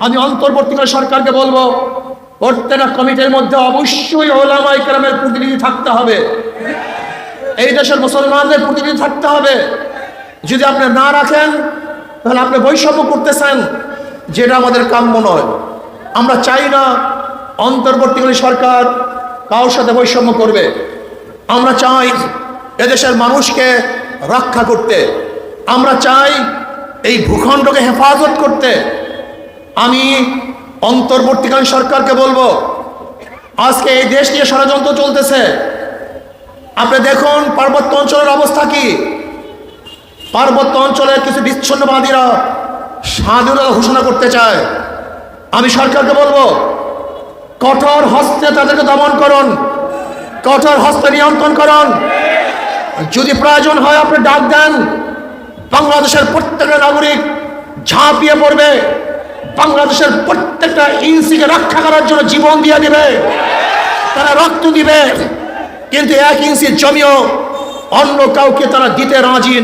আমি অন্তর্বর্তীকালে সরকারকে বলব, প্রত্যেকটা কমিটির মধ্যে অবশ্যই ওলামা ইকরামের প্রতিনিধি থাকতে হবে। এই দেশের মুসলমানদের প্রতিনিধি থাকতে হবে। যদি আপনি না রাখেন, তাহলে আপনি বৈষম্য করতেছেন, যেটা আমাদের কাম্য নয়। আমরা চাই না অন্তর্বর্তীকালীন সরকার কারোর সাথে বৈষম্য করবে। আমরা চাই এদেশের মানুষকে রক্ষা করতে। আমরা চাই এই ভূখণ্ডকে হেফাজত করতে। আমি অন্তর্বর্তীকালীন সরকারকে বলব, আজকে এই দেশ নিয়ে ষড়যন্ত্র চলতেছে। আপনি দেখুন পার্বত্য অঞ্চলের অবস্থা কি। পার্বত্য অঞ্চলের কিছু বিচ্ছিন্নবাদীরা স্বাধীনতা ঘোষণা করতে চায়। আমি সরকারকে বলব, কঠোর হস্তে তাদেরকে দমন করুন, কঠোর হস্তে নিয়ন্ত্রণ করুন। যদি প্রয়োজন হয় আপনি ডাক দেন, বাংলাদেশের প্রত্যেকটা নাগরিক ঝাঁপিয়ে পড়বে। বাংলাদেশের প্রত্যেকটা ইঞ্চিকে রক্ষা করার জন্য জীবন দিয়ে দিবে। তারা রক্ত দিবে। কিন্তু এক ইঞ্চি জমিও অন্য কাউকে তারা দিতে রাজি